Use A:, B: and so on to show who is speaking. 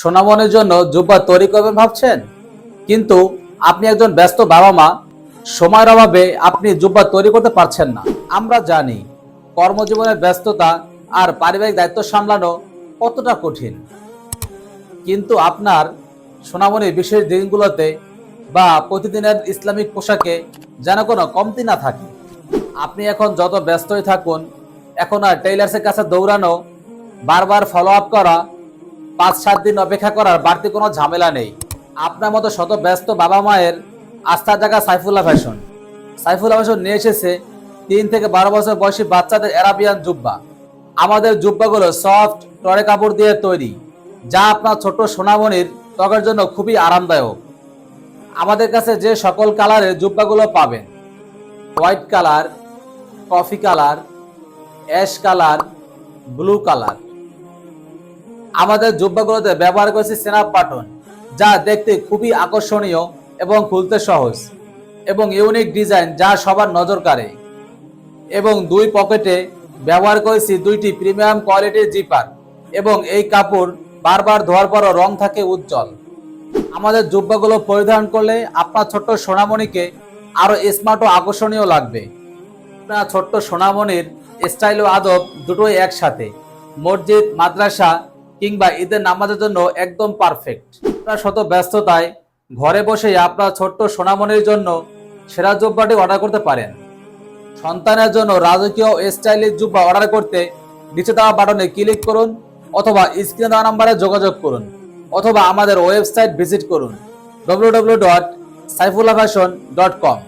A: সোনামনের জন্য জুব্বা তৈরি করবেন ভাবছেন? কিন্তু আপনি একজন ব্যস্ত বাবা মা সময়ের অভাবে আপনি জুব্বা তৈরি করতে পারছেন না। আমরা জানি কর্মজীবনের ব্যস্ততা আর পারিবারিক দায়িত্ব সামলানো কতটা কঠিন। কিন্তু আপনার সোনামণির বিশেষ দিনগুলোতে বা প্রতিদিনের ইসলামিক পোশাকে যেন কোনো কমতি না থাকে। আপনি এখন যত ব্যস্তই থাকুন, এখন আর টেইলার্সের কাছে দৌড়ানো, বারবার ফলো আপ করা পাঁচ, সাত দিন অপেক্ষা করার বাড়তি কোনো ঝামেলা নেই। আপনার মতো শত ব্যস্ত বাবা মায়ের আস্থার জায়গা সাইফুল্লাহ ফ্যাশন। সাইফুল্লাহ ফ্যাশন নিয়ে এসেছে তিন থেকে বারো বছর বয়সী বাচ্চাদের অ্যারাবিয়ান জুব্বা। আমাদের জুব্বাগুলো সফট, টরে কাপড় দিয়ে তৈরি, যা আপনার ছোট সোনামণির ত্বকের জন্য খুবই আরামদায়ক। আমাদের কাছে যে সকল কালারের জুব্বাগুলো পাবেন, white colour, coffee colour, ash colour, blue colour. আমাদের জুব্বাগুলোতে ব্যবহার করেছি স্ন্যাপ বাটন যা দেখতে খুবই আকর্ষণীয় এবং খুলতে সহজ, এবং ইউনিক ডিজাইন যা সবার নজর কাড়ে। এবং দুই পকেটে ব্যবহার করেছি দুইটি প্রিমিয়াম কোয়ালিটির জিপার এবং এই কাপড় বারবার ধোয়ার পরও রং থাকে উজ্জ্বল। আমাদের জুব্বাগুলো পরিধান করলে আপনার ছোট্ট সোনামণিকে আরও স্মার্ট ও আকর্ষণীয় লাগবে। আপনার ছোট্ট সোনামণির স্টাইল ও আদব দুটোই একসাথে। মসজিদ, মাদ্রাসা কিংবা ঈদের নামাজের জন্য একদম পারফেক্ট আপনার শত ব্যস্ততায় ঘরে বসেই আপনার ছোট্ট সোনামণির জন্য সেরা জুব্বাটি অর্ডার করতে পারেন। সন্তানের জন্য রাজকীয় স্টাইলের জুব্বা অর্ডার করতে নিচে দেওয়া বাটনে ক্লিক করুন অথবা স্ক্রিনে দেওয়া নাম্বারে যোগাযোগ করুন অথবা আমাদের ওয়েবসাইট ভিজিট করুন www.saifulahfashion.com